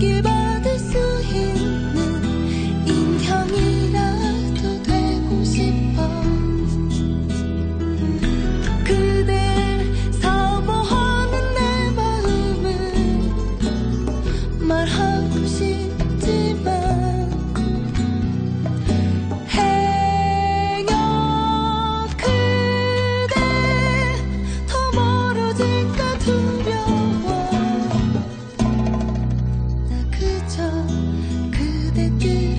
give 그대 길